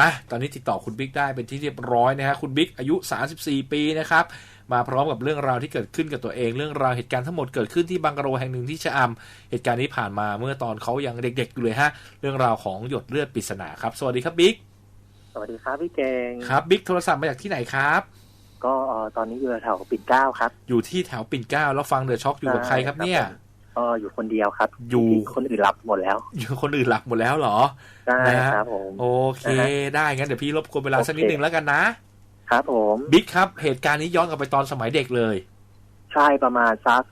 มาตอนนี้ติดต่อคุณบิ๊กได้เป็นที่เรียบร้อยนะฮะคุณบิ๊กอายุ 34 ปีนะครับมาพร้อมกับเรื่องราวที่เกิดขึ้นกับตัวเอง เรื่องราวเหตุการณ์ทั้งหมดเกิดขึ้นที่บังกะโรแห่งหนึ่งที่ชะอำเหตุการณ์นี้ผ่านมาเมื่อตอนเขายังเด็กๆอยู่เลยฮะเรื่องราวของหยดเลือดปริศนาครับ สวัสดีครับบิ๊กสวัสดีครับพี่เก่งครับบิ๊กโทรศัพท์มาจากที่ไหนครับ ก็เอ่อตอนนี้อยู่แถวปิ่นเกล้าครับ อยู่ที่แถวปิ่นเกล้าแล้วฟังเดอะช็อคอยู่กับใครครับเนี่ย ก็อยู่คนเดียวครับ อยู่คนอื่นหลับหมดแล้ว อยู่คนอื่นหลับหมดแล้วเหรอได้นะฮะครับผมโอเคนะฮะได้งั้นเดี๋ยวพี่รบกวนเวลาสักนิดโอเคหนึ่งแล้วกันนะครับผมบิ๊กครับเหตุการณ์นี้ย้อนกลับไปตอนสมัยเด็กเลย ใช่ประมาณสัก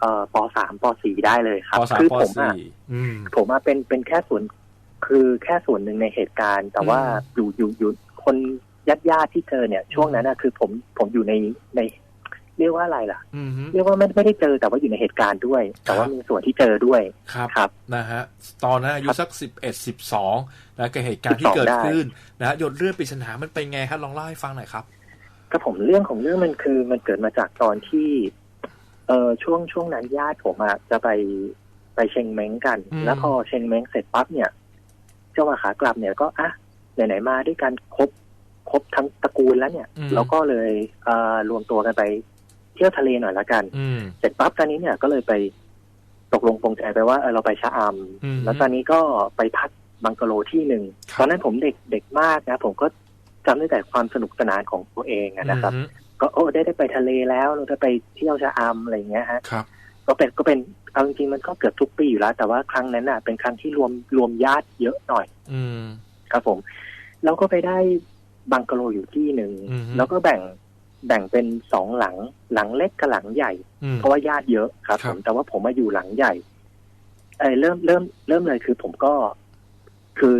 เอ่อปสามปสี่ได้เลยครับปสามคืปผมอะสี่อืมผมอะเป็นเป็นแค่ส่วน คือแค่ส่วนหนึ่งในเหตุการณ์ แต่ว่าอืมอยู่อยู่อยู่คนญาติญาติๆที่เจอเนี่ย ช่วงนั้นอะคือผมผมอยู่ในใน เรียกว่าอะไรล่ะอืมฮึเรียกว่าไม่ไม่ได้เจอแต่ว่าอยู่ในเหตุการณ์ด้วย แต่ว่าครับมีส่วนที่เจอด้วยครับครับนะฮะตอนนั้นอายุสักสิบเอ็ดสิบสองนะกับเหตุการณ์ที่12เกิดได้ขึ้นนะฮะหยดเลือดปริศนามันเป็นไงครับลองเล่าให้ฟังหน่อยครับก็ผมเรื่องของเรื่องมันคือมันเกิดมาจากตอนที่ เออช่วงช่วงนั้นญาติผมอะจะไปไปเชงเม้งกันอืมแล้วพอเชงเม้งเสร็จปั๊บเนี่ย เจ้าว่าขากลับเนี่ยก็อะไหนๆมาด้วยกันครบครบทั้งตระกูลแล้วเนี่ย เราก็เลยเอ่อรวมตัวกันไป เที่ยวทะเลหน่อยละกันอืมเสร็จปั๊บตอนนี้เนี่ยก็เลยไปตกลงปรงใจไปว่าเออเราไปชะอำอืมแล้วตอนนี้ก็ไปพักบังกะโลที่หนึ่งครับตอนนั้นผมเด็กเด็กมากนะ ผมก็จำได้แต่ความสนุกสนานของตัวเองอะนะครับอืมก็โอ้ได้ได้ไปทะเลแล้วเราได้ไปเที่ยวชะอำอะไรอย่างเงี้ยฮะครับก็เป็นก็เป็นเอาจริงๆมันก็เกือบทุกปีอยู่แล้ว แต่ว่าครั้งนั้นน่ะเป็นครั้งที่รวมรวมญาติเยอะหน่อย อืมครับผม แล้วก็ไปได้บังกะโลอยู่ที่หนึ่งอือฮึแล้วก็แบ่ง แบ่งเป็นสองหลัง หลังเล็กกับหลังใหญ่อืมเพราะว่าญาติเยอะครับครัผบมแต่ว่าผมมาอยู่หลังใหญ่เออเริ่มเริ่มเริ่มเลยคือผมก็คือ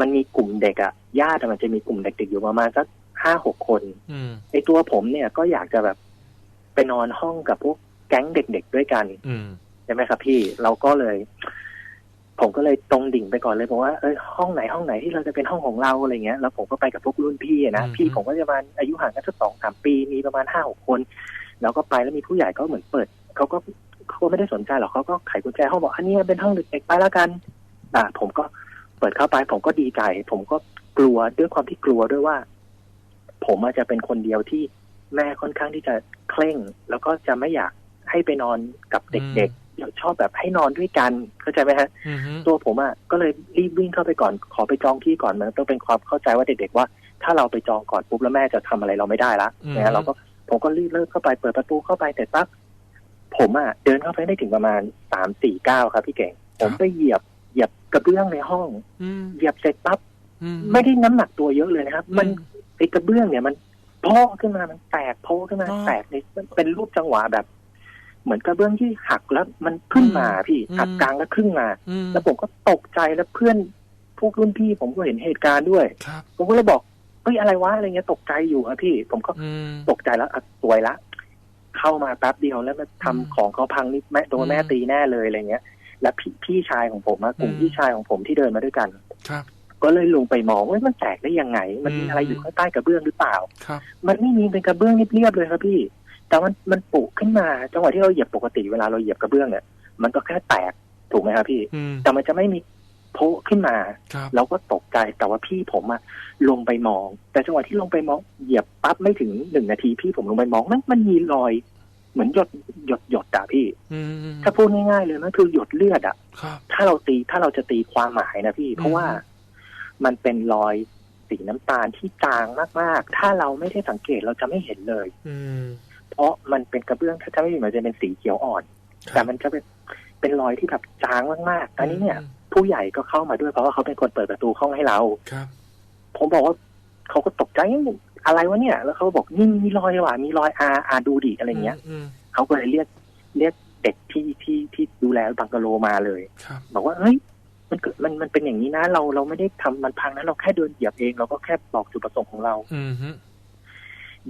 มันมีกลุ่มเด็กอะญาติอะมันจะมีกลุ่มเด็กๆอยู่ประมาณสักห้าหกคนอืมไอตัวผมเนี่ยก็อยากจะแบบไปนอนห้องกับพวกแก๊งเด็กๆด้วยกันอืมใช่ไหมครับพี่เราก็เลย ผมก็เลยตรงดิ่งไปก่อนเลยบอกว่าเอ้ยห้องไหนห้องไหนที่เราจะเป็นห้องของเราอะไรเงี้ยแล้วผมก็ไปกับพวกรุ่นพี่อะนะอืมพี่ผมก็จะประมาณอายุห่างกันสักสองสามปีมีประมาณห้าหกคน แล้วก็ไปแล้วมีผู้ใหญ่ก็เหมือนเปิดเขาก็เขาก็ไม่ได้สนใจหรอกเขาก็ไขกุญแจห้องบอกอันนี้เป็นห้องเด็กๆไปแล้วกันอ่าผมก็เปิดเข้าไป ผมก็ดีใจ ผมก็กลัวด้วยความที่กลัวด้วยว่า ผมอาจจะเป็นคนเดียวที่แม่ค่อนข้างที่จะเคร่ง แล้วก็จะไม่อยากให้ไปนอนกับเด็กๆเดี๋ยว ชอบแบบให้นอนด้วยกันเข้าใจไหมฮะอืมฮึตัวผมอะก็เลยรีบวิ่งเข้าไปก่อนขอไปจองที่ก่อนมันต้องเป็นความเข้าใจว่าเด็กๆว่า ถ้าเราไปจองก่อนปุ๊บแล้วแม่จะทำอะไรเราไม่ได้ละนะฮะเราก็ผมก็รีบเลิกเข้าไปเปิดประตูเข้าไปแต่ปั๊บผมอะเดินเข้าไปได้ถึงประมาณสามสี่เก้าครับพี่เก่ง ผมไปเหยียบเหยียบกระเบื้องในห้องอืมเหยียบเสร็จปั๊บอืมไม่ได้น้ำหนักตัวเยอะเลยนะครับ มันไอกระเบื้องเนี่ยมันโพ้ขึ้นมามันแตกโพ้ขึ้นมาอ๋อแตกในเป็นรูปจังหวะแบบ เหมือนกระเบื้องที่หักแล้วมันขึ้นมาพี่อืมหักกลางแล้วขึ้นมาอืมแล้วผมก็ตกใจแล้วเพื่อนพวกรุ่นพี่ผมก็เห็นเหตุการณ์ด้วยครับผมก็เลยบอกเฮ้ยอะไรวะอะไรเงี้ยตกใจอยู่ครับพี่ ผมก็อืมตกใจแล้วอะสวยละเข้ามาแป๊บเดียวแล้วมาทำอืมของเขาพังนี่แม่โดนแม่อืมตีแน่เลยอะไรเงี้ย แล้วพี่พี่ชายของผมอะกลุ่มอืมพี่ชายของผมที่เดินมาด้วยกันครับ ก็เลยลงไปมองว่ามันแตกได้ยังไง มันมีอืมอะไรอยู่ข้างใต้กระเบื้องหรือเปล่าครับมันไม่มีเป็นกระเบื้องเรียบๆเลยครับพี่ แต่มันมันปุขึ้นมาจังหวะที่เราเหยียบปกติเวลาเราเหยียบกระเบื้องเนี่ยมันก็แค่แตกถูกไหมครับพี่อืมแต่มันจะไม่มีโผล่ขึ้นมาครับเราก็ตกใจแต่ว่าพี่ผมอะลงไปมอง แต่จังหวะที่ลงไปมองเหยียบปั๊บไม่ถึงหนึ่งนาทีพี่ผมลงไปมองมันมันมีรอย เหมือนหยดหยดหยดอะพี่อืมถ้าพูดง่ายๆเลยมันคือหยดเลือดอะครับถ้าเราตีถ้าเราจะตีความหมายนะพี่ เพราะว่าอืมมันเป็นรอยสีน้ำตาลที่จางมากๆ ถ้าเราไม่ได้สังเกตเราจะไม่เห็นเลยอืมเพ ราะมันเป็นกระเบื้องถ้าจะไม่ผิดมันจะเป็นสีเขียวอ่อนครับแต่มันจะเป็นเป็นรอยที่แบบจางมากๆอันนี้เนี่ย ผู้ใหญ่ก็เข้ามาด้วยเพราะว่าเขาเป็นคนเปิดประตูห้องให้เราครับ ผมบอกว่าเขาก็ตกใจเอ๊ะอะไรวะเนี่ย แล้วเขาบอกนี่มีรอยว่ะมีรอยอาอาดูดิอะไรเงี้ยอืมเขาก็เลยเรียกเรียกเด็กที่ที่ที่ดูแลบังกะโลมาเลยครับบอกว่าเฮ้ยมันเกิดมันมันเป็นอย่างนี้นะเราเราไม่ได้ทำมันพังนะเราแค่เดินเหยียบเอง เราก็แค่บอกจุดประสงค์ของเรา อืมฮึ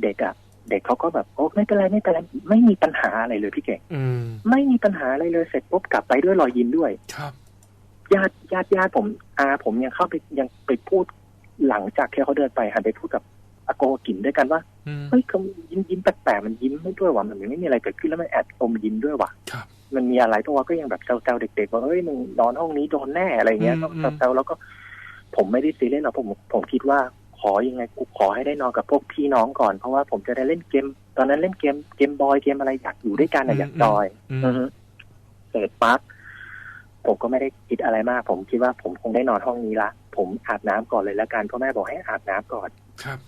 เด็กอะ เด็กเขาก็แบบโอ้ไม่เป็นไรไม่เป็นไรไม่มีปัญหาอะไรเลยพี่เก่งอืมไม่มีปัญหาอะไรเลยเสร็จปุ๊บกลับไปด้วยรอยยิ้มด้วยครับญาติญาติญาติผมอาผมยังเข้าไปยังไปพูดหลังจากที่เขาเดินไปหันไปพูดกับอาโกกินด้วยกันว่าอืมเฮ้ยเขายิ้มยิ้มแปลกๆมันยิ้มไม่ด้วยว่ะมันเหมือนไม่มีอะไรเกิดขึ้นแล้วมันแอบอมยิ้มด้วยว่ะครับมันมีอะไรเพราะว่าก็ยังแบบแซวๆเด็กๆว่าเอ้ยมึงนอนห้องนี้โดนแน่อะไรเงี้ยอืมก็อืมแซวๆแล้วก็ผมไม่ได้ซีเรียสหรอกผมผมคิดว่า ขอยังไงกูขอให้ได้นอนกับพวกพี่น้องก่อนเพราะว่าผมจะได้เล่นเกม ตอนนั้นเล่นเกมเกมบอยเกมอะไรอยากอยู่ด้วยกันอะอยากจอยอืมอือฮึเสร็จปั๊บผมก็ไม่ได้คิดอะไรมาก ผมคิดว่าผมคงได้นอนห้องนี้ละ ผมอาบน้ำก่อนเลยละกันเพราะแม่บอกให้อาบน้ำก่อนครับ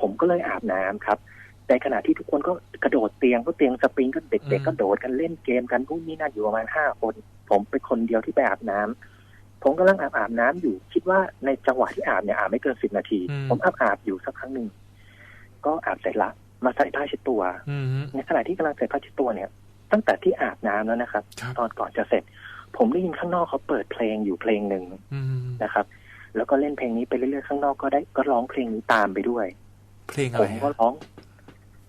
ผมก็เลยอาบน้ำครับแต่ขณะที่ทุกคนก็กระโดดเตียงก็เตียงสปริงก็เด็กอืมๆก็โดดกันเล่นเกมกันพวกนี้น่าอยู่ประมาณห้าคน ผมเป็นคนเดียวที่ไปอาบน้ำ ผมกำลังอาบอาบน้ำอยู่ คิดว่าในจังหวะที่อาบเนี่ยอาบไม่เกินสิบนาที ผมอาบอาบอยู่สักครั้งหนึ่งก็อาบเสร็จละ มาใส่ผ้าเช็ดตัวอืมในขณะที่กำลังใส่ผ้าเช็ดตัวเนี่ย ตั้งแต่ที่อาบน้ำแล้วนะครับครับ ตอนก่อนจะเสร็จ ผมได้ยินข้างนอกเขาเปิดเพลงอยู่เพลงหนึ่งอืมนะครับ แล้วก็เล่นเพลงนี้ไปเรื่อยๆข้างนอกก็ได้ก็ร้องเพลงนี้ตามไปด้วยเพลงอะผไรมก็อะร้อง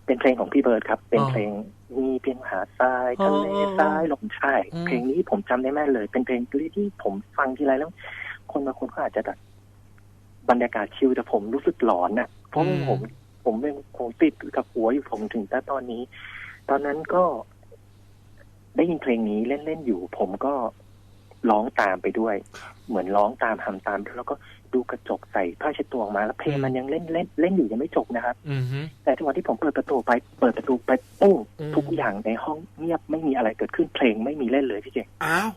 เป็นเพลงของพี่เบิร์ดครับ เป็นอ๋อเพลงมีเพียงหาดทรายทะเลอ๋อทรายลมใช่อืมเพลงนี้ผมจำได้แม่นเลย เป็นเพลงที่ผมฟังทีไรแล้ว คนบางคนก็อาจจะแบบบรรยากาศชิลแต่ผมรู้สึกหลอนน่ะเพราะว่าผมผมเป็นผมติดกับหัวอยู่ผมถึงแต่ตอนนี้ ตอนนั้นก็ได้ยินเพลงนี้เล่นๆอยู่ ผมก็ร้องตามไปด้วย เหมือนร้องตามทำตามด้วยแล้วก็ ดูกระจกใส่ผ้าเช็ดตัวออกมาแล้วเพลงมันยังเล่นเล่นเล่นอยู่ยังไม่จบนะครับอืมฮึแต่จังหวะที่ผมเปิดประตูไปเปิดประตูไปปุ้งอืมทุกอย่างในห้องเงียบไม่มีอะไรเกิดขึ้นเพลงไม่มีเล่นเลยพี่เจอ้าว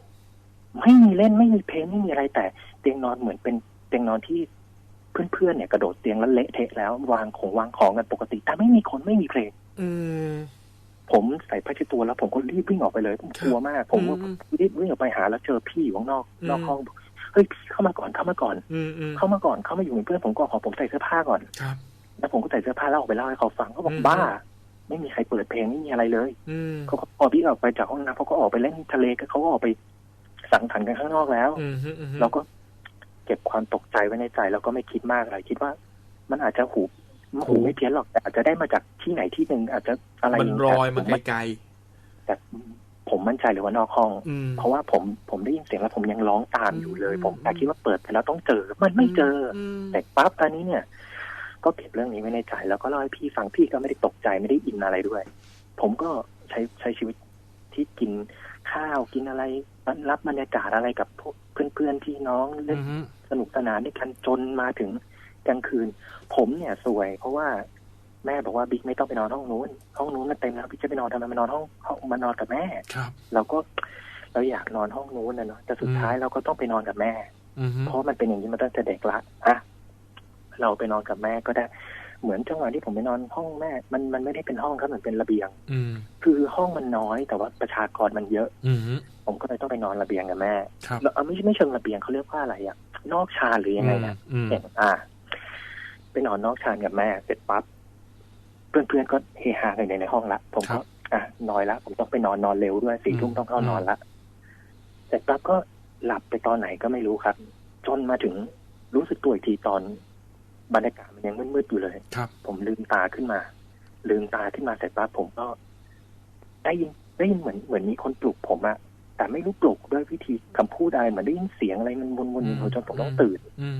ไม่มีเล่นไม่มีเพลงไม่มีอะไรแต่ เตียงนอนเหมือนเป็นเตียงนอนที่เพื่อนๆเนี่ยกระโดดเตียงแล้วเละเทะแล้ววางของวางของกันปกติ แต่ไม่มีคนไม่มีเพลง อืมผมใส่ผ้าเช็ดตัวแล้วผมก็รีบวิ่งออกไปเลยผมกลัวมาก ผมก็อืมรีบวิ่งออกไปหาแล้วเจอพี่อยู่ข้างนอกอืมนอกห้องบอก เฮ้ยพี่เข้ามาก่อนเข้ามาก่อนอืมอืมเข้ามาก่อนเข้ามาอยู่เป็นเพื่อนผมก่อนขอผมใส่เสื้อผ้าก่อนครับ แล้วผมก็ใส่เสื้อผ้าแล้วออกไปเล่าให้เขาฟังเขาบอกอืมบ้า ไม่มีใครเปิดเพลงไม่มีอะไรเลยอืมเขาก็พอพี่ออกไปจากห้องน้ำเขาก็ออกไปเล่นทะเลกันเขาก็ออกไปสังสรรค์กันข้างนอกแล้วอืมฮึอืมฮึเราก็เก็บความตกใจไว้ในใจแล้วก็ไม่คิดมากอะไรคิดว่า มันอาจจะหูหูไม่เพี้ยนหรอกแต่อาจจะได้มาจากที่ไหนที่หนึ่งอาจจะอะไรมันางรเงี้อยมาผมไกลแต่ ผมมั่นใจเลยว่านอกห้องๆอืมเพราะว่าผมผมได้ยินเสียงแล้วผมยังร้องตามอยู่เลยอืมผมแต่คิดว่าเปิดไปแล้วต้องเจอ มันไม่เจออมแต่ปั๊บตอนนี้เนี่ย ก็เก็บเรื่องนี้ไว้ในใจแล้วก็เล่าให้พี่ฟังพี่ก็ไม่ได้ตกใจไม่ได้อินอะไรด้วย ผมก็ใช้ใช้ชีวิตที่กินข้าวกินอะไรรับบรรยากาศอะไรกับพวกเพื่อนๆพี่น้องเล่อืนมฮึสนุกสนานด้วยกันจนมาถึงกลางคืน ผมเนี่ยสวย เพราะว่า แม่บอกว่าบิ๊กไม่ต้องไปนอนห้องนู้นห้องนู้นมันเต็มแล้วบิ๊กจะไปนอนทำไมมานอนห้องห้องมานอนกับแม่ครับเราก็เราอยากนอนห้องนู้นนะเนาะแต่สุดอืมท้ายเราก็ต้องไปนอนกับแม่อืมฮึเพราะมันเป็นอย่างนี้มาตั้งแต่เด็กละอะเราไปนอนกับแม่ก็ได้ เหมือนจังหวะที่ผมไปนอนห้องแม่ มันมันไม่ได้เป็นห้องครับเหมือนเป็นระเบียง อืมคือห้องมันน้อยแต่ว่าประชากรมันเยอะอืมฮึผมก็เลยต้องไปนอนระเบียงกับแม่ครับแล้วเอาไม่ใช่ไม่เชิงระเบียงเขาเรียกว่าอะไรอะนอกชานหรือยังไงนะอืมเห็นอ่าไปนอนนอกชานกับแม่เสร็จปั๊บ เพื่อนๆก็เฮฮากันในในห้องละผมก็อะนอยละผมต้องไปนอนนอนเร็วด้วยสี่ทุ่มต้องเข้านอนละเสร็จปั๊บก็หลับไปตอนไหนก็ไม่รู้ครับ จนมาถึงรู้สึกตัวอีกทีตอนบรรยากาศมันยังมืดๆอยู่เลยครับผมลืมตาขึ้นมา ลืมตาขึ้นมาเสร็จปั๊บผมก็ ได้ยินได้ยินเหมือนเหมือนมีคนปลุกผมอะแต่ไม่รู้ปลุกด้วยวิธีคำพูดอะไรเหมือนได้ยินเสียงอะไรมันวนๆอยู่ในหัวจนผมต้องตื่นอืม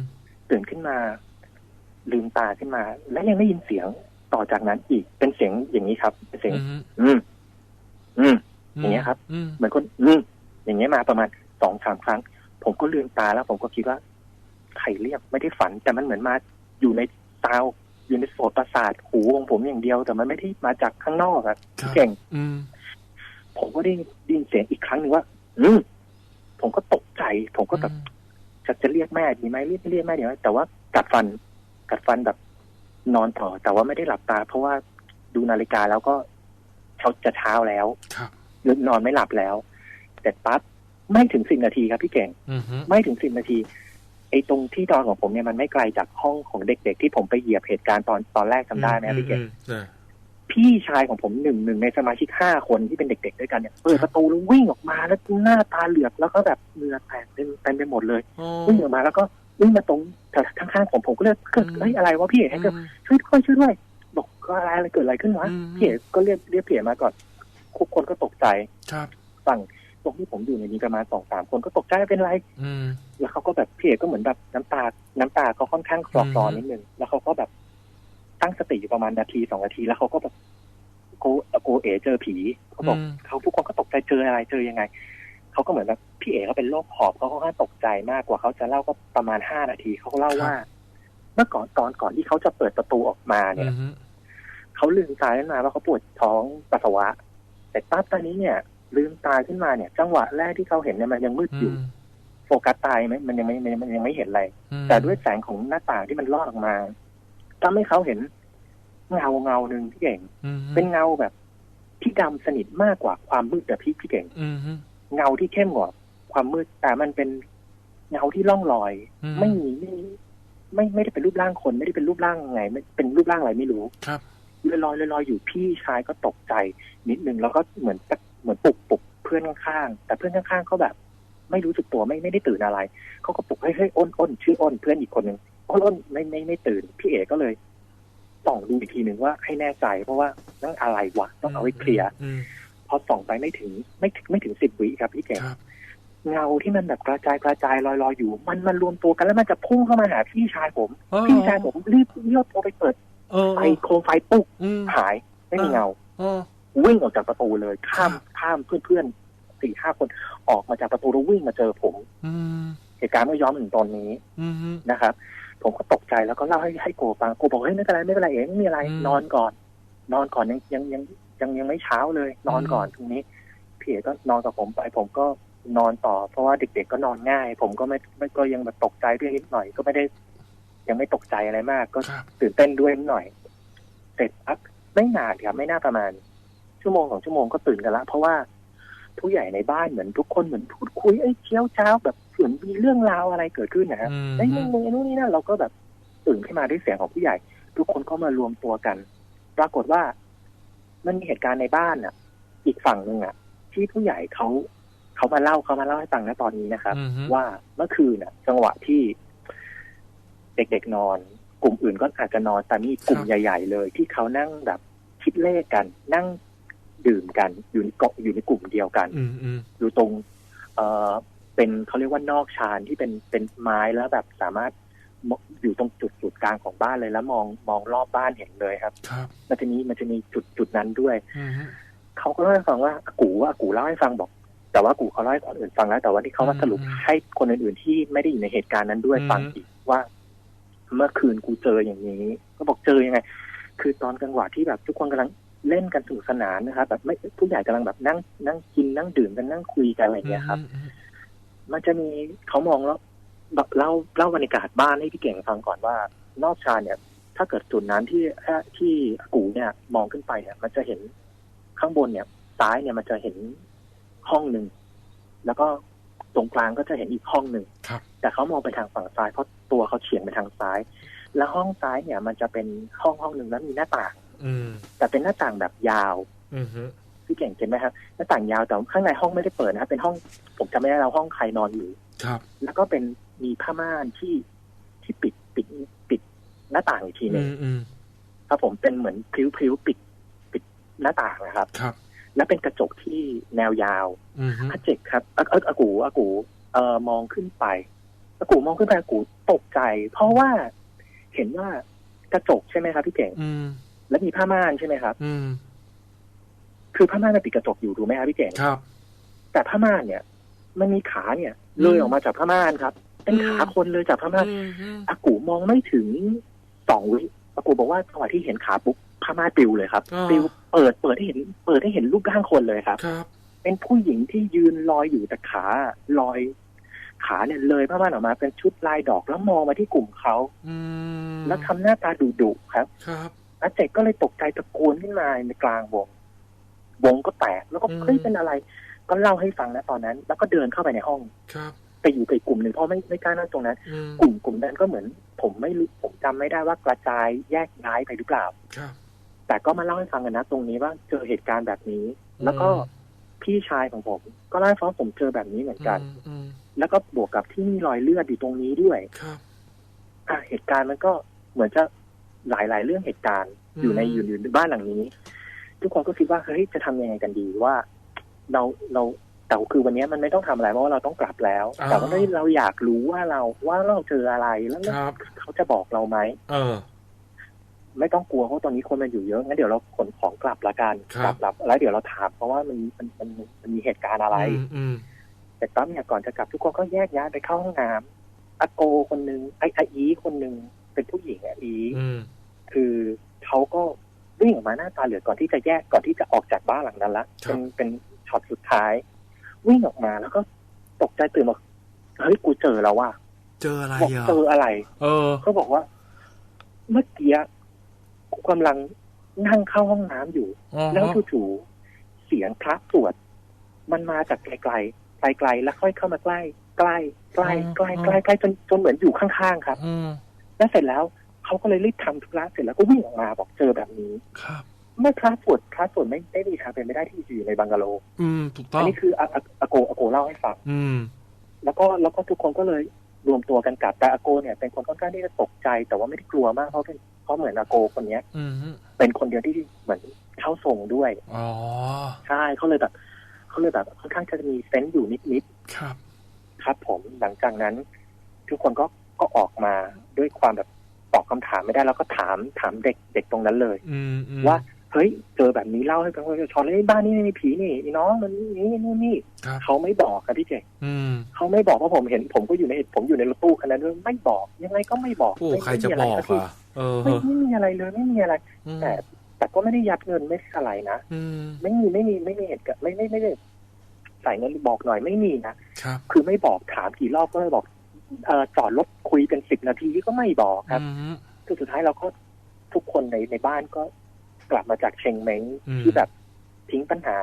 ตื่นขึ้นมา ลืมตาขึ้นมา และยังได้ยินเสียง ต่อจากนั้นอีกเป็นเสียงอย่างนี้ครับเป็นเสียง อืม อืมอืมอย่างเงี้ยครับอืมเหมือนคนอืมอย่างเงี้ยมาประมาณสองสามครั้ง ผมก็ลืมตาแล้ว ผมก็คิดว่าใครเรียกไม่ได้ฝัน แต่มันเหมือนมาอยู่ในตาอยู่ในโสตประสาทหูของผมอย่างเดียว แต่มันไม่ได้มาจากข้างนอกอะครับเก่งอืมผมก็ได้ได้ยินเสียงอีกครั้งหนึ่งว่า อืมผมก็ตกใจ ผมก็แบบจะจะเรียกแม่ดีไหมเรียกไม่เรียกแม่ดีไหมแต่ว่ากัดฟัน กัดฟันแบบ นอนต่อ แต่ว่าไม่ได้หลับตา เพราะว่าดูนาฬิกาแล้วก็เขาจะเช้าแล้วครับนอนไม่หลับแล้วเสร็จปั๊บไม่ถึงสิบนาทีครับพี่เก่งอืมฮึไม่ถึงสิบนาทีไอ้ตรงที่นอนของผมเนี่ยมันไม่ไกลจากห้องของเด็ก ๆ ที่ผมไปเหยียบเหตุการณ์ตอนตอนแรกจำได้ไหมครับพี่เก่งอืมอืมพี่ชายของผมหนึ่งหนึ่งในสมาชิกห้าคนที่เป็นเด็ก ๆ ด้วยกันเนี่ยเปิดประตูแล้ววิ่งออกมาแล้วหน้าตาเหลือกแล้วก็แบบเหงื่อแตกเต็มเต็มไปหมดเลยอ๋อวิ่งออกมาแล้วก็ วิ่งมาตรงแถวข้างๆผมผมก็เลยเกิดอืมเฮ้ยอะไรวะพี่เอกให้เกิดอืมช่วยด้วยช่วยด้วยบอกก็อะไรอะไรเกิดอะไรขึ้นวะอืมพี่เอกก็เรียกเรียกพี่เอกมาก่อนทุกคนก็ตกใจครับฝั่งตรงที่ผมอยู่เนี่ยมีประมาณสองสามคนก็ตกใจเป็นไร อืมแล้วเขาก็แบบพี่เอกก็เหมือนแบบน้ำตา น้ำตาเขาค่อนข้างคลอคลออืมนิดนึงแล้วเขาก็แบบตั้งสติอยู่ประมาณนาทีสองนาที แล้วเขาก็แบบโกโกเอเจอผีเขาบอกอืมเขาทุกคนก็ตกใจเจออะไรเจอยังไง เขเขาก็เหมือนแบบพี่เอ๋เขาเป็นโรคหอบเขาค่อนข้างตกใจมากกว่าเขาจะเล่าก็ประมาณห้านาทีเขาก็เล่าว่า เมื่อก่อนตอนก่อนที่เขาจะเปิดประตูออกมาเนี่อืยมฮึเขาลืมตาขึ้นมาว่าเขาปวดท้องปัสสาวะ แต่ปั๊บตอนนี้เนี่ย ลืมตาขึ้นมาเนี่ย จังหวะแรกที่เขาเห็นเนี่ยมันยังมืดอือยู่มโฟกัสตายไหมมันยังไม่มันมันยังไม่เห็นอะไรอืมแต่ด้วยแสงของหน้าต่างที่มันลอดออกมาทำให้เขาเห็นเงาเงาหนึ่งพี่เก่งอืมฮึเป็นเงาแบบที่ดำสนิทมากกว่าความมืดแต่พี่พี่เก่งอืมฮึ เงาที่เข้มกว่าความมืด แต่มันเป็นเงาที่ล่องลอยอืไม่มีไม่ไม่ไม่ได้เป็นรูปร่างคนไม่ได้เป็นรูปร่างไงไม่เป็นรูปร่างอะไรไม่รู้ครับลอยลอยลอยลอยอยู่พี่ชายก็ตกใจ นิดนึงแล้วก็เหมือนเหมือนปลุกปลุกเพื่อนข้างๆแต่เพื่อนข้างๆก็แบบ ไม่รู้สึกตัวไม่ไม่ได้ตื่นอะไรเขาก็ปลุกให้เฮ้ยอ้นอ้นชื่ออ้นเพื่อนอีกคนหนึ่งอ้นอ้นไม่ไม่ไม่ตื่น พี่เอ๋ก็เลยส่องดูอีกทีหนึ่งว่าให้แน่ใจ เพราะว่านั่งอะไรวะต้องเอาให้เคลียร์อืม พอส่องไปไม่ถึงไม่ถึงไม่ถึงสิบวิครับพี่เก๋ครับเงาที่มันแบบกระจายกระจายลอยลอยอยู่ มันมันรวมตัวกันแล้วมันจะพุ่งเข้ามาหาพี่ชายผมเออพี่ชายผมรีบเลี้ยวตัวไปเปิดเออไฟโคมไฟปุ๊บอืมหายไม่มีเงาเออวิ่งออกจากประตูเลย ข้ามครับข้ามเพื่อนๆสี่ห้าคนออกมาจากประตูแล้ววิ่งมาเจอผมอืมเหตุการณ์ไม่ย้อนมาถึงตอนนี้อืมฮึนะครับ ผมก็ตกใจแล้วก็เล่าให้ให้โกฟังโกบอกเฮ้ยไม่เป็นไรไม่เป็นไรเองไม่มีอะไรอืมนอนก่อน นอนก่อนยังยังยัง ยังยังไม่เช้าเลย นอนก่อนตรงนี้พี่เอกก็นอนกับผมไป ผมก็นอนต่อ เพราะว่าเด็ก ๆก็นอนง่าย ผมก็ไม่ไม่ก็ยังแบบตกใจด้วยนิดหน่อยก็ไม่ได้ ยังไม่ตกใจอะไรมาก ก็ครับตื่นเต้นด้วยนิดหน่อย เสร็จปั๊บไม่นานครับไม่น่าประมาณ ชั่วโมงสองชั่วโมงก็ตื่นกันละเพราะว่าผู้ใหญ่ในบ้านเหมือนทุกคนเหมือนพูดคุยเอ้ยเชี่ยวเช้าแบบเหมือนมีเรื่องราวอะไรเกิดขึ้นนะฮะอืมไอ้ยฮึนู่นนี่นู่นนี่นั่นเราก็แบบตื่นขึ้นมาด้วยเสียงของผู้ใหญ่ ทุกคนก็มารวมตัวกัน ปรากฏว่า มันมีเหตุการณ์ในบ้านอะ อีกฝั่งหนึ่งอะ ที่ผู้ใหญ่เขาเขามาเล่าเขามาเล่าให้ฟังนะตอนนี้นะครับอืมฮึว่าเมื่อคืนน่ะ จังหวะที่เด็กๆนอน กลุ่มอื่นก็อาจจะนอนแต่มีกลุ่มใหญ่ ๆ เลย ที่เขานั่งแบบคิดเลขกัน นั่งดื่มกันอยู่ในเกาะอยู่ในกลุ่มเดียวกันอืมอืมอยู่ตรง เอ่อเป็นเขาเรียกว่านอกชานที่เป็นเป็นไม้แล้วแบบสามารถม องอยู่ตรงจุดจุดกลางของบ้านเลยแล้วมองมองรอบบ้านเห็นเลยครับครับมันจะมีมันจะมีจุดจุดนั้นด้วยอืมฮึเขาก็เล่าให้ฟังว่าอากูอากูเล่าให้ฟังบอก แต่ว่าอากูเขาเล่าให้คนอื่นฟังแล้ว แต่ว่าที่เขามาสรุปให้คนอื่นๆที่ไม่ได้อยู่ในเหตุการณ์นั้นด้วยฟังอีกว่าเมื่อคืนกูเจออย่างนี้ ก็บอกเจอยังไง คือตอนกลางวะที่แบบทุกคนกำลังเล่นกันสนุกสนานนะครับแบบไม่ผู้ใหญ่กำลังแบบนั่งนั่งกินนั่งดื่มกันนั่งคุยกันอะไรอย่างเงี้ยครับอืมมันจะมีเขามองแล้วแบบ เล่าเล่าบรรยากาศบ้านให้พี่เก่งฟังก่อนว่านอกชานเนี่ย ถ้าเกิดจุดนั้นที่ที่อากูเนี่ยมองขึ้นไปเนี่ย มันจะเห็นข้างบนเนี่ย ซ้ายเนี่ยมันจะเห็นห้องหนึ่งแล้วก็ตรงกลางก็จะเห็นอีกห้องหนึ่งครับแต่เขามองไปทางฝั่งซ้าย เพราะตัวเขาเฉียงไปทางซ้าย แล้วห้องซ้ายเนี่ย มันจะเป็นห้องห้องหนึ่งแล้วมีหน้าต่าง อืมแต่เป็นหน้าต่างแบบยาวอืมฮึพี่เก่งเห็นไหมครับหน้าต่างยาวแต่ข้างในห้องไม่ได้เปิดนะครับเป็นห้องผมจำไม่ได้แล้วห้องใครนอนอยู่ ครับ แล้วก็เป็นมีผ้าม่านที่ที่ปิดปิดปิดหน้าต่างอีกทีหอืนึ่งมอืมครับผมเป็นเหมือนพลิ้วๆปิดปิดหน้าต่างนะครับ ครับ และเป็นกระจกที่แนวยาวอืมฮึอาเจกครับอาอาอากูอากู เอ่อมองขึ้นไปอากูมองขึ้นไปอากูตกใจ เพราะว่าเห็นว่ากระจกใช่ไหมครับพี่เก่งอืมแล้วมีผ้าม่านใช่ไหมครับ อืมคือผ้าม่านมันปิดกระจกอยู่ถูกไหมครับพี่เก่งครับ แต่ผ้าม่านเนี่ย มันมีขาเนี่ย เลยออกมาจากผ้าม่านครับ เป็นขาคนเลยจากผ้าม่านอืมฮึอากูมองไม่ถึงสองวิอากูบอกว่าจังหวะที่เห็นขาปุ๊บผ้าม่านปลิวเลยครับปลิวเปิดเปิดให้เห็น เปิดให้เห็นรูปร่างคนเลยครับครับเป็นผู้หญิงที่ยืนลอยอยู่แต่ขาลอย ขาเนี่ยเลยผ้าม่านออกมาเป็นชุดลายดอกแล้วมองมาที่กลุ่มเขาอืมแล้วทำหน้าตาดุดุๆครับ ครับอาเจกก็เลยตกใจตะโกนขึ้นมาในกลางวงวงก็แตกแล้วก็เฮ้ยเป็นอะไร ก็เล่าให้ฟังนะตอนนั้น แล้วก็เดินเข้าไปในห้องครับไปอยู่กับอีกกลุ่มหนึ่งเพราะไม่ไม่กล้านั่งตรงนั้นอืมกลุ่มกลุ่มนั้นก็เหมือน ผมไม่รู้ผมจำไม่ได้ว่ากระจายแยกย้ายไปหรือเปล่าครับแต่ก็มาเล่าให้ฟังกันนะ ตรงนี้ว่าเจอเหตุการณ์แบบนี้ แล้วก็พี่ชายของผม ก็เล่าให้ฟังว่าผมเจอแบบนี้เหมือนกันอืมอืมแล้วก็บวกกับที่มีรอยเลือดอยู่ตรงนี้ด้วยครับอะเหตุการณ์มันก็เหมือนจะหลาย ๆ เรื่องเหตุการณ์อยู่ในอยู่อยู่ในบ้านหลังนี้ ทุกคนก็คิดว่าเฮ้ยจะทำยังไงกันดีว่า เราเราแต่คือวันนี้มันไม่ต้องทำอะไรเพราะว่าเราต้องกลับแล้วอ่าแต่ว่าเฮ้ยเราอยากรู้ว่าเราว่าเราเจออะไรแล้วครับเขาจะบอกเราไหมเออ ไม่ต้องกลัวเพราะตอนนี้คนมันอยู่เยอะงั้นเดี๋ยวเราขนของกลับละกันครับกลับแล้วเดี๋ยวเราถามเพราะว่ามันมันมันมันมีเหตุการณ์อะไรอืมอืมเสร็จปั๊บเนี่ยก่อนจะกลับทุกคนก็แยกย้ายไปเข้าห้องน้ำอาโกคนหนึ่งไอไออีคนหนึ่งเป็นผู้หญิงอะอีอืมคือเขาก็วิ่งออกมาหน้าตาเหลือกก่อนที่จะแยกก่อนที่จะออกจากบ้านหลังนั้นละครับเป็นเป็น ช็อตสุดท้าย วิ่งออกมาแล้วก็ตกใจตื่นมาเฮ้ยกูเจอแล้วว่ะเจออะไรบอกอะเจออะไร เออเขาบอกว่า เมื่อกี้กูกำลังนั่งเข้าห้องน้ำอยู่อ๋อแล้วจู่ๆเสียงพระสวดมันมาจากไกลๆไกลๆแล้วค่อยเข้ามาใกล้ ใกล้ ใกล้ใกล้ใกล้ใกล้จนจนเหมือนอยู่ข้างๆครับอืมแล้วเสร็จแล้วเขาก็เลยรีบทำธุระเสร็จแล้วก็วิ่งออกมาบอกเจอแบบนี้ครับ เมื่อพระสวดพระสวดไม่ได้มีทางเป็นไม่ได้ที่จะอยู่ในบังกะโล อืมถูกต้อัอนงนี้คืออาอาอาโกอาโกเล่าให้ฟังอืม แล้วก็แล้วก็ทุกคนก็เลยรวมตัวกันกลับแต่อาโกเนี่ยเป็นคนค่อนข้างที่จะตกใจ แต่ว่าไม่ได้กลัวมากเพราะเป็นเพราะเหมือนอาโกคนเนี้ยอืมเป็นคนเดียวที่เหมือนเข้าทรงด้วยอ๋อใช่เขาเลยแบบเขาเลยแบบค่อนข้างจะมีเซนส์อยู่นิดครับๆครับ ผมหลังจากนั้น ทุกคนก็ก็ออกมาด้วยความแบบตอบคำถามไม่ได้แล้วก็ถามถามเด็กเด็กตรงนั้นเลยอืมอืมว่า เฮ้ยเจอแบบนี้เล่าให้ฟังว่าชอนเลยบ้านนี้ไม่มีผีนี่ไอ้น้องมันนี่นี่นี่ครับเขาไม่บอกครับพี่เจอืมเขาไม่บอกเพราะผมเห็นผมก็อยู่ในผมอยู่ในรถตู้คันนั้นด้วยไม่บอกยังไงก็ไม่บอกโอ้ไม่ใครจะไม่บมีอกไรสัทีอะเออไม่ไม่มีอะไรเลยไม่มีอะไรอืมแต่แต่ก็ไม่ได้ยัดเงินไม่ได้อะไรนะอืมไม่มีไม่มีไม่มีเหตุการณ์ไม่ไม่ไม่ได้ใส่เงินบอกหน่อยไม่มีนะครับคือไม่บอกถามกี่รอบก็ไม่บอกเอ่อจอดรถคุยเป็นสิบนาทีก็ไม่บอกครับอืมคือสุดท้ายเราก็ทุกคนในในบ้านก็ กลับมาจากเชงเม้งอืมที่แบบทิ้งปัญหา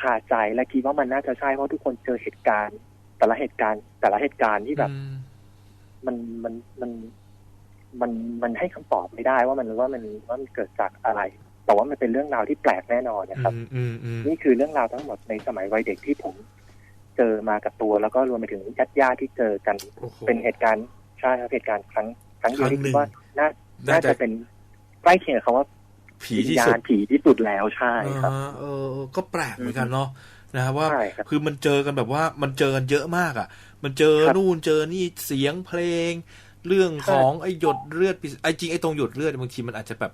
คาใจและคิดว่ามันน่าจะใช่เพราะทุกคนเจอเหตุการณ์ แต่ละเหตุการณ์ แต่ละเหตุการณ์ที่แบบอืมมันมันมันมันมันให้คำตอบไม่ได้ว่ามันว่ามันว่ามันเกิดจากอะไร แต่ว่ามันเป็นเรื่องราวที่แปลกแน่นอนนะครับอืมอืมอืมนี่คือเรื่องราวทั้งหมดในสมัยวัยเด็กที่ผมเจอมากับตัว แล้วก็รวมไปถึงญาติญาติๆที่เจอกันโอ้โหเป็นเหตุการณ์ใช่ครับเหตุการณ์ครั้งครั้งเดียวที่ครั้งหนึ่คิดงว่าน่าน่าน่าจะจะเป็นใกล้เคียงกับคำว่า ผีที่วิญญาสุดณผีที่สุดแล้วใช่ครับอ่าเออ ก็แปลกเหมือนกันเนาะนะครับว่าใช่ครับคือมันเจอกันแบบว่ามันเจอกันเยอะมากอะ มันเจอครับนู่นเจอนี่เสียงเพลง เรื่องของไอ้หยดเลือดปริศไอ้จริงไอ้ตรงหยดเลือดบางทีมันอาจจะแบบ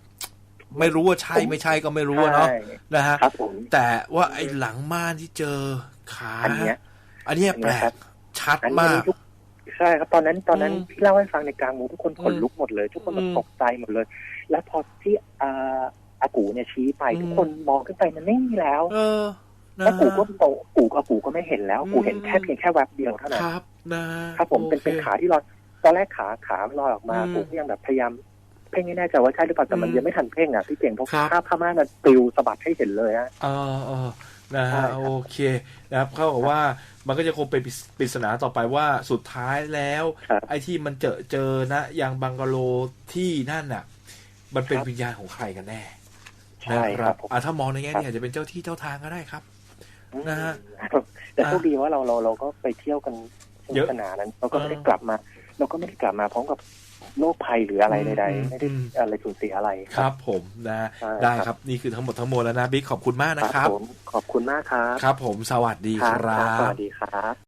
ไม่รู้ว่าใช่ไม่ใช่ก็ไม่รู้อะเนาะใช่นะฮะครับผมแต่ว่าไอ้หลังม่านที่เจอขาอันเนี้ยอันเนี้ยแปลอันเนี้ยครักบชัดอันมานี้กทุกใช่ครับตอนนั้นตอนนั้นอืมที่เล่าให้ฟังในกลางหมูทุกคนขนอืมลุกหมดเลย ทุกคนแบบอืมตกใจหมดเลย แล้วพอที่อาอากูเนี่ยชี้ไปอืมทุกคนมองขึ้นไปมันไม่มีแล้ว เออนะแล้วกูก็ฮะโตกูกับกูก็ไม่เห็นแล้ว กูเห็นอืมแค่เพียงแค่แวบเดียวเท่านั้นครับ นะครับ ผมเป็นโอเป็นขาที่ลอยตอนแรกขาขามันลอยออกมาอืมกูก็ยังแบบพยายามเพ่งไม่แน่ใจว่าใช่หรือเปล่าแต่มันอืมยังไม่ทันเพ่งอะพี่เก่งเพราะครับภาพผ้าม่านมันปลิวสะบัดให้เห็นเลยฮะเออเออนะใช่ฮะครับโอเคนะครับเข้ากับว่ามันก็จะคงเป็นปริศนาต่อไปว่าสุดท้ายแล้วครับไอ้ที่มันเจอเจอนะยังบังกะโลที่นั่นน่ะ มันเป็นครับวิญญาณของใครกันแน่ใช่นะครับผมอะถ้ามองในแง่ครับนี้อาจจะเป็นเจ้าที่เจ้าทางก็ได้ครับนะฮะแต่โชคดีว่าเราเราเราก็ไปเที่ยวกันสนุเยกอะสนานนั้น เราก็ไม่ได้เออกลับมา เราก็ไม่ได้กลับมาพร้อมกับโรคภัยหรืออะไรอืมใดอืมๆไม่ได้อืมอะไรสูญเสียอะไรครับผมนะใช่ได้ครับครับนี่คือทั้งหมดทั้งมวลแล้วนะบิ๊กขอบคุณมากนะครับผมขอบคุณมากครับ ครับผมสวัสดีคครัสบวัสดีครับ